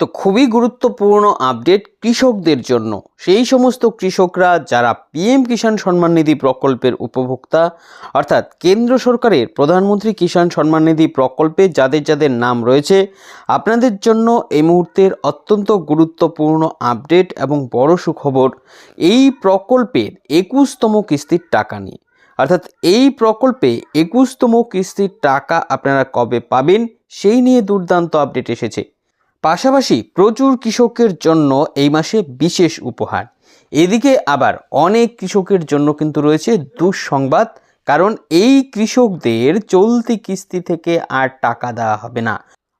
তো খুবই গুরুত্বপূর্ণ আপডেট কৃষকদের জন্য। সেই সমস্ত কৃষকরা যারা পিএম কিষাণ সম্মান নিধি প্রকল্পের উপভোক্তা, অর্থাৎ কেন্দ্র সরকারের প্রধানমন্ত্রী কিষাণ সম্মান নিধি প্রকল্পে যাদের যাদের নাম রয়েছে, আপনাদের জন্য এই মুহূর্তের অত্যন্ত গুরুত্বপূর্ণ আপডেট এবং বড় সুখবর, এই প্রকল্পের একুশতম কিস্তির টাকা নিয়ে। অর্থাৎ এই প্রকল্পে একুশতম কিস্তির টাকা আপনারা কবে পাবেন, সেই নিয়ে দুর্দান্ত আপডেট এসেছে। পাশাপাশি প্রচুর কৃষকের জন্য এই মাসে বিশেষ উপহার। এদিকে আবার অনেক কৃষকের জন্য কিন্তু রয়েছে দুঃসংবাদ, কারণ এই কৃষকদের চলতি কিস্তি থেকে আর টাকা দেওয়া হবে না।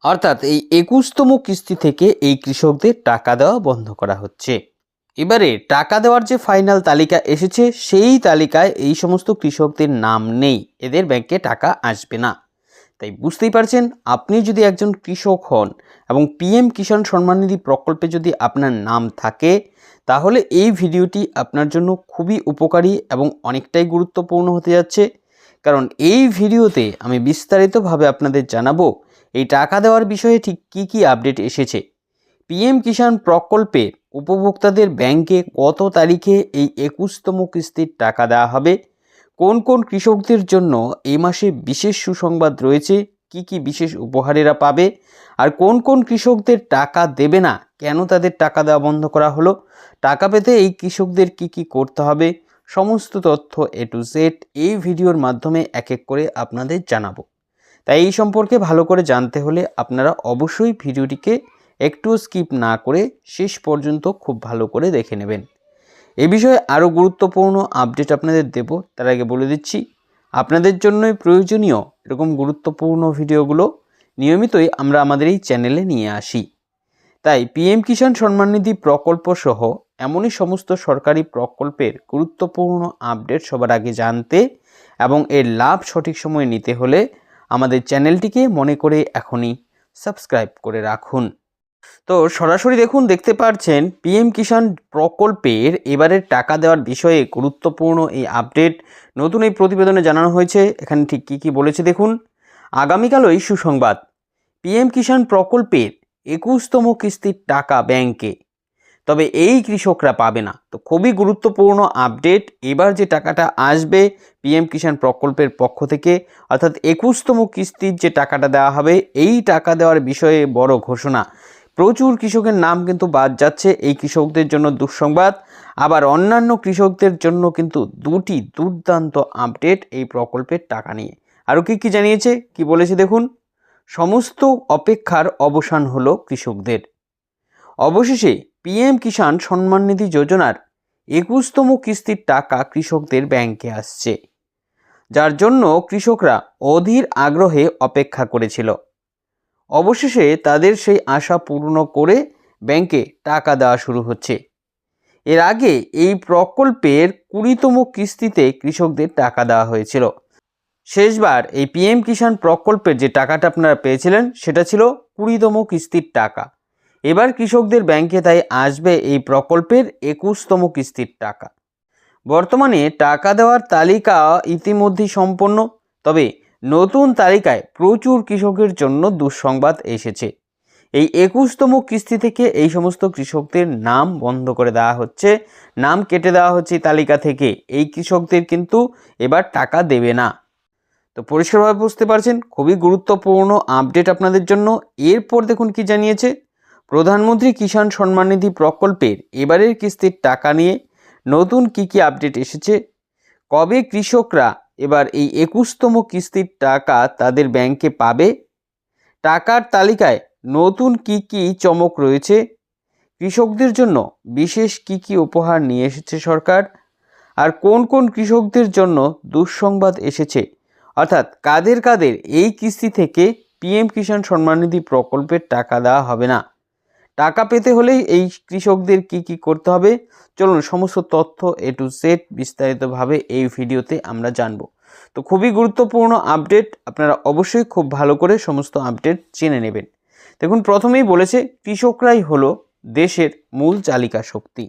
অর্থাৎ এই একুশতম কিস্তি থেকে এই কৃষকদের টাকা দেওয়া বন্ধ করা হচ্ছে। এবারে টাকা দেওয়ার যে ফাইনাল তালিকা এসেছে, সেই তালিকায় এই সমস্ত কৃষকদের নাম নেই। এদের ব্যাংকে টাকা আসবে না। তাই বুঝতেই পারছেন, আপনি যদি একজন কৃষক হন এবং পিএম কিষাণ সম্মাননিধি প্রকল্পে যদি আপনার নাম থাকে, তাহলে এই ভিডিওটি আপনার জন্য খুবই উপকারী এবং অনেকটাই গুরুত্বপূর্ণ হতে যাচ্ছে। কারণ এই ভিডিওতে আমি বিস্তারিতভাবে আপনাদের জানাব, এই টাকা দেওয়ার বিষয়ে ঠিক কী কী আপডেট এসেছে। পিএম কিষাণ প্রকল্পে উপভোক্তাদের ব্যাংকে কত তারিখে এই একুশতম কিস্তির টাকা দেওয়া হবে কোন কোন কৃষকদের জন্য এই মাসে বিশেষ সুসংবাদ রয়েছে? কি কি বিশেষ উপহারেরা পাবে? আর কোন কোন কৃষকদের টাকা দেবে না? কেন তাদের টাকা দেওয়া বন্ধ করা হলো? টাকা পেতে এই কৃষকদের কি কি করতে হবে? সমস্ত তথ্য এ টু জেড এই ভিডিওর মাধ্যমে এক এক করে আপনাদের জানাব। তাই এই সম্পর্কে ভালো করে জানতে হলে আপনারা অবশ্যই ভিডিওটিকে একটু স্কিপ না করে শেষ পর্যন্ত খুব ভালো করে দেখে নেবেন। এ বিষয়ে আরও গুরুত্বপূর্ণ আপডেট আপনাদের দেব। তার আগে বলে দিচ্ছি, আপনাদের জন্যই প্রয়োজনীয় এরকম গুরুত্বপূর্ণ ভিডিওগুলো নিয়মিতই আমরা আমাদের এই চ্যানেলে নিয়ে আসি। তাই পিএম কিষাণ সম্মান নিধি প্রকল্প সহ এমনই সমস্ত সরকারি প্রকল্পের গুরুত্বপূর্ণ আপডেট সবার আগে জানতে এবং এর লাভ সঠিক সময়ে নিতে হলে আমাদের চ্যানেলটিকে মনে করে এখনই সাবস্ক্রাইব করে রাখুন। তো সরাসরি দেখুন, দেখতে পাচ্ছেন পিএম কিষাণ প্রকল্পের এবারের টাকা দেওয়ার বিষয়ে গুরুত্বপূর্ণ এই আপডেট। নতুন এই প্রতিবেদনে জানানো হয়েছে, এখানে ঠিক কী কী বলেছে দেখুন। আগামীকালই সুসংবাদ পিএম কিষাণ প্রকল্পের একুশতম কিস্তির টাকা ব্যাংকে, তবে এই কৃষকরা পাবে না। তো খুবই গুরুত্বপূর্ণ আপডেট, এবার যে টাকাটা আসবে পিএম কিষাণ প্রকল্পের পক্ষ থেকে, অর্থাৎ একুশতম কিস্তির যে টাকাটা দেওয়া হবে, এই টাকা দেওয়ার বিষয়ে বড় ঘোষণা। প্রচুর কৃষকের নাম কিন্তু বাদ যাচ্ছে। এই কৃষকদের জন্য দুঃসংবাদ। আবার অন্যান্য কৃষকদের জন্য কিন্তু দুটি দুর্দান্ত আপডেট এই প্রকল্পের টাকা নিয়ে। আরও কী কী জানিয়েছে? কি বলেছে দেখুন? সমস্ত অপেক্ষার অবসান হলো কৃষকদের। অবশেষে পিএম কিষাণ সম্মান নিধি যোজনার একুশতম কিস্তির টাকা কৃষকদের ব্যাংকে আসছে। যার জন্য কৃষকরা অধীর আগ্রহে অপেক্ষা করেছিল। অবশেষে তাদের সেই আশা পূর্ণ করে ব্যাংকে টাকা দেওয়া শুরু হচ্ছে। এর আগে এই প্রকল্পের কুড়িতম কিস্তিতে কৃষকদের টাকা দেওয়া হয়েছিল। শেষবার এই পিএম কিষাণ প্রকল্পের যে টাকাটা আপনারা পেয়েছিলেন, সেটা ছিল কুড়িতম কিস্তির টাকা। এবার কৃষকদের ব্যাংকে তাই আসবে এই প্রকল্পের একুশতম কিস্তির টাকা। বর্তমানে টাকা দেওয়ার তালিকা ইতিমধ্যেই সম্পন্ন, তবে নতুন তালিকায় প্রচুর কৃষকের জন্য দুঃসংবাদ এসেছে। এই একুশতম কিস্তি থেকে এই সমস্ত কৃষকদের নাম বন্ধ করে দেওয়া হচ্ছে। নাম কেটে দেওয়া হচ্ছে তালিকা থেকে। এই কৃষকদের কিন্তু এবার টাকা দেবে না। তো পরিষ্কারভাবে বুঝতে পারছেন, খুবই গুরুত্বপূর্ণ আপডেট আপনাদের জন্য। এরপর দেখুন কি জানিয়েছে, প্রধানমন্ত্রী কিষাণ সম্মান নিধি প্রকল্পের এবারের কিস্তির টাকা নিয়ে নতুন কি কি আপডেট এসেছে, কবে কৃষকরা এবার এই একুশতম কিস্তির টাকা তাদের ব্যাংকে পাবে। টাকার তালিকায় নতুন কি কি চমক রয়েছে? কৃষকদের জন্য বিশেষ কি কি উপহার নিয়ে এসেছে সরকার? আর কোন কোন কৃষকদের জন্য দুঃসংবাদ এসেছে? অর্থাৎ কাদের কাদের এই কিস্তি থেকে পিএম কিষাণ সম্মাননিধি প্রকল্পের টাকা দেওয়া হবে না? টাকা পেতে হলেই এই কৃষকদের কি কি করতে হবে? চলুন সমস্ত তথ্য এ টু জেড বিস্তারিতভাবে এই ভিডিওতে আমরা জানব। তো খুবই গুরুত্বপূর্ণ আপডেট আপনারা অবশ্যই খুব ভালো করে সমস্ত আপডেট জেনে নেবেন। দেখুন, প্রথমেই বলেছে, কৃষকরাই হলো দেশের মূল চালিকা শক্তি।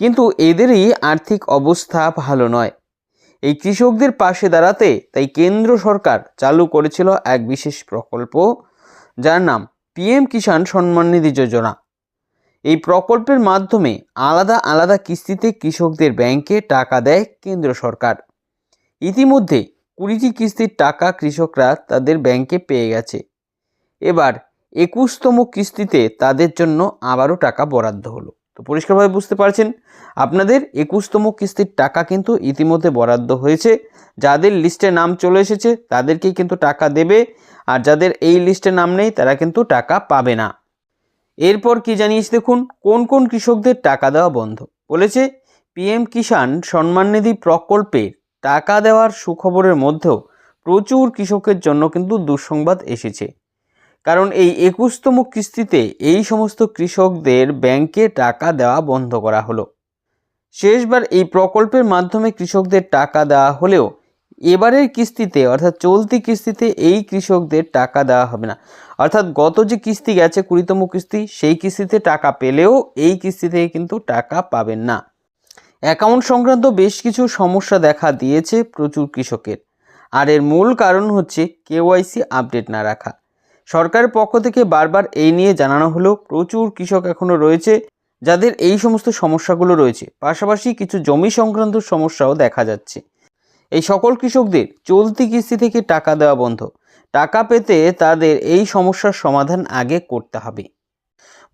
কিন্তু এদেরই আর্থিক অবস্থা ভালো নয়। এই কৃষকদের পাশে দাঁড়াতে তাই কেন্দ্র সরকার চালু করেছিল এক বিশেষ প্রকল্প, যার নাম পিএম কিষাণ সম্মান নিধি যোজনা। এই প্রকল্পের মাধ্যমে আলাদা আলাদা কিস্তিতে কৃষকদের ব্যাংকে টাকা দেয় কেন্দ্র সরকার। ইতিমধ্যে কুড়িটি কিস্তির টাকা কৃষকরা তাদের ব্যাংকে পেয়ে গেছে। এবার একুশতম কিস্তিতে তাদের জন্য আবারও টাকা বরাদ্দ হলো। তো পরিষ্কারভাবে বুঝতে পারছেন, আপনাদের একুশতম কিস্তির টাকা কিন্তু ইতিমধ্যে বরাদ্দ হয়েছে। যাদের লিস্টে নাম চলে এসেছে, তাদেরকেই কিন্তু টাকা দেবে, আর যাদের এই লিস্টে নাম নেই, তারা কিন্তু টাকা পাবে না। এরপর কি জানিয়েছে দেখুন, কোন কোন কৃষকদের টাকা দেওয়া বন্ধ? বলেছে, পিএম কিষাণ সম্মান নিধি প্রকল্পে টাকা দেওয়ার সুখবরের মধ্যেও প্রচুর কৃষকের জন্য কিন্তু দুঃসংবাদ এসেছে। কারণ এই একুশতম কিস্তিতে এই সমস্ত কৃষকদের ব্যাংকে টাকা দেওয়া বন্ধ করা হলো। শেষবার এই প্রকল্পের মাধ্যমে কৃষকদের টাকা দেওয়া হলেও এবারের কিস্তিতে, অর্থাৎ চলতি কিস্তিতে এই কৃষকদের টাকা দেওয়া হবে না। অর্থাৎ গত যে কিস্তি গেছে, কুড়িতম কিস্তি, সেই কিস্তিতে টাকা পেলেও এই কিস্তি থেকে কিন্তু টাকা পাবেন না। অ্যাকাউন্ট সংক্রান্ত বেশ কিছু সমস্যা দেখা দিয়েছে প্রচুর কৃষকের। আর এর মূল কারণ হচ্ছে কেওয়াইসি আপডেট না রাখা। সরকারের পক্ষ থেকে বারবার এই নিয়ে জানানো হলেও প্রচুর কৃষক এখনও রয়েছে যাদের এই সমস্ত সমস্যাগুলো রয়েছে। পাশাপাশি কিছু জমি সংক্রান্ত সমস্যাও দেখা যাচ্ছে। এই সকল কৃষকদের চলতি কিস্তি থেকে টাকা দেওয়া বন্ধ। টাকা পেতে তাদের এই সমস্যার সমাধান আগে করতে হবে।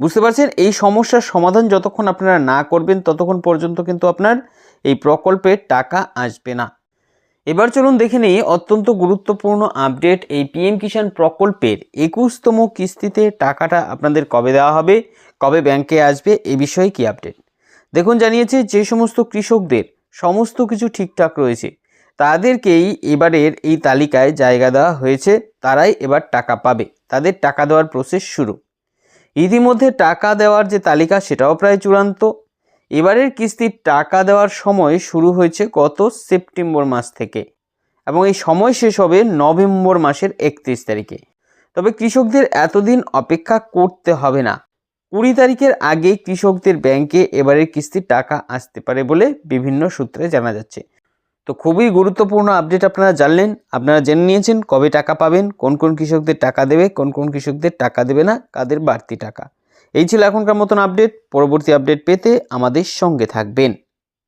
বুঝতে পারছেন? এই সমস্যার সমাধান যতক্ষণ আপনারা না করবেন ততক্ষণ পর্যন্ত কিন্তু আপনার এই প্রকল্পের টাকা আসবে না। এবার চলুন দেখে নিই অত্যন্ত গুরুত্বপূর্ণ আপডেট এই পিএম কিষাণ প্রকল্পের একুশতম কিস্তিতে টাকাটা আপনাদের কবে দেওয়া হবে, কবে ব্যাংকে আসবে, এ বিষয়ে কি আপডেট দেখুন, জানিয়েছে যে সমস্ত কৃষকদের সমস্ত কিছু ঠিকঠাক রয়েছে। তাদেরকেই এবারের এই তালিকায় জায়গা দেওয়া হয়েছে, তারাই এবার টাকা পাবে। তাদের টাকা দেওয়ার প্রসেস শুরু। ইতিমধ্যে টাকা দেওয়ার যে তালিকা, সেটাও প্রায় চূড়ান্ত। এবারের কিস্তির টাকা দেওয়ার সময় শুরু হয়েছে গত সেপ্টেম্বর মাস থেকে এবং এই সময় শেষ হবে নভেম্বর মাসের একত্রিশ তারিখে। তবে কৃষকদের এতদিন অপেক্ষা করতে হবে না। কুড়ি তারিখের আগে কৃষকদের ব্যাংকে এবারের কিস্তির টাকা আসতে পারে বলে বিভিন্ন সূত্রে জানা যাচ্ছে। তো খুবই গুরুত্বপূর্ণ আপডেট আপনারা জানলেন। আপনারা জেনে নিয়েছেন কবে টাকা পাবেন, কোন কোন কৃষকদের টাকা দেবে, কোন কোন কৃষকদের টাকা দেবে না, কাদের বাড়তি টাকা। এই ছিল এখনকার মতন আপডেট পরবর্তী আপডেট পেতে আমাদের সঙ্গে থাকবেন।